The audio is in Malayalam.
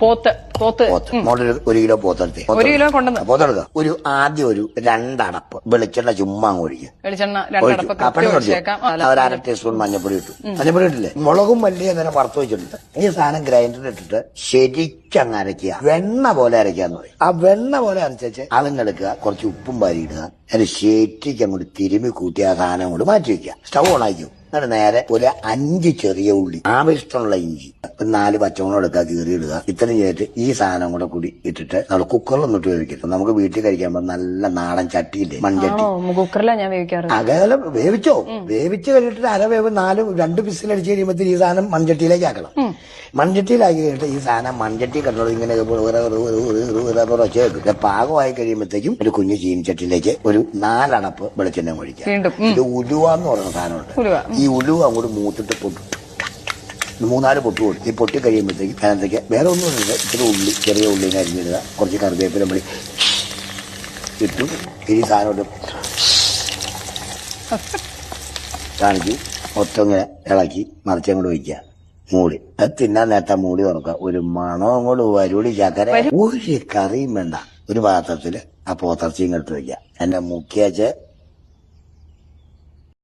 പോത്ത് പോത്ത്. മോളൊരു ഒരു കിലോ പോത്തെടുത്തേ. ഒരു കിലോ കൊണ്ടുവന്ന്? പോത്തെടുക്കുക ഒരു ആദ്യം ഒരു രണ്ടടപ്പ്. വെളിച്ചെണ്ണ ചുമ്മാ ഒഴിക്കുക. വെളിച്ചെണ്ണ രണ്ടടപ്പ് ഒഴിക്കും. ഒഴിച്ചേക്കാം. ഒരു അര ടീസ്പൂൺ മഞ്ഞപ്പൊടി ഇട്ടു. മഞ്ഞപ്പൊടി ഇട്ടില്ലേ? മുളകും മല്ലിയും നേരം വറുത്ത് വെച്ചിട്ടുണ്ട്. ഈ സാധനം ഗ്രൈൻഡറിൽ ഇട്ടിട്ട് ശരിക്കങ്ങ് അരയ്ക്കുക. വെണ്ണ പോലെ അരയ്ക്കാന്ന് പറയും. ആ വെണ്ണ പോലെ അരച്ചേച്ച് അതിങ്ങ് എടുക്കുക. കുറച്ച് ഉപ്പും വാരിയിടുക ഇടുക. അതിന് ശരിക്കും അങ്ങോട്ട് തിരുമി കൂട്ടി ആ സാധനം കൊണ്ട് മാറ്റി വെക്കുക. സ്റ്റൗ ഓൺ ആക്കും എന്നിട്ട് നേരെ ഒരു അഞ്ച് ചെറിയ ഉള്ളി. ആവശ്യമുള്ള ഇഞ്ചി. നാല് പച്ചമുളക് എടുക്കുക കീറി ഇടുക. ഇത്രയും ചെയ്തിട്ട് ഈ സാധനം കൂടെ കൂടി ഇട്ടിട്ട് നമ്മൾ കുക്കറിലൊന്നും ഇട്ട് വേവിക്കരുത് നമുക്ക് വീട്ടിൽ കഴിക്കാൻ നല്ല നാടൻ ചട്ടിയില്ലേ മൺചട്ടി. ആണോ കുക്കറിലാ ഞാൻ വേവിക്കാറ്. അകലം വേവിച്ചോ? വേവിച്ച് കഴിഞ്ഞിട്ട് അര വേവ് നാല് രണ്ട് പിസിൽ അടിച്ചു കഴിയുമ്പോൾ ഈ സാധനം മൺചട്ടിയിലേക്ക് ആക്കണം. മൺചട്ടിയിലാക്കി കഴിഞ്ഞിട്ട് ഈ സാധനം മൺചട്ടി കണ്ടോളൂ ഇങ്ങനെ ഒച്ച പാകമായി കഴിയുമ്പോഴത്തേക്കും ഒരു കുഞ്ഞു ചീനിച്ചട്ടിയിലേക്ക് ഒരു നാലടപ്പ് വെളിച്ചെണ്ണ ഒഴിക്കാം വീണ്ടും. ഇത് ഉലുവ എന്ന് പറയുന്ന സാധനമുണ്ട്. ഈ ഉലുവ അങ്ങോട്ട് മൂത്തിട്ട് പൊട്ടിട്ടു മൂന്നാൽ പൊട്ട് കൊടുത്തു ഈ പൊട്ടി കഴിയുമ്പോഴത്തേക്ക് അതിനകത്തേക്ക് വേറെ ഒന്നും ഇല്ല ഇച്ചിരി ഉള്ളി ചെറിയ ഉള്ളി അരിഞ്ഞിടുക കുറച്ച് കറിവേപ്പില മണി ഇട്ടു. ഇനി സാധനം കാണിച്ച് മൊത്തം ഇങ്ങനെ ഇളക്കി മറിച്ചങ്ങോട്ട് വയ്ക്കുക. മൂടി. അത് തിന്നാൻ നേരത്തെ മൂടി തുറക്കുക. ഒരു മണം അങ്ങോട്ട് വരുടി ചക്കര. ഒരു കറിയും വേണ്ട. ഒരു പാത്രത്തിൽ ആ പോത്തർച്ചയും എടുത്ത് വയ്ക്കുക. എന്നെ മുക്കിയച്ച്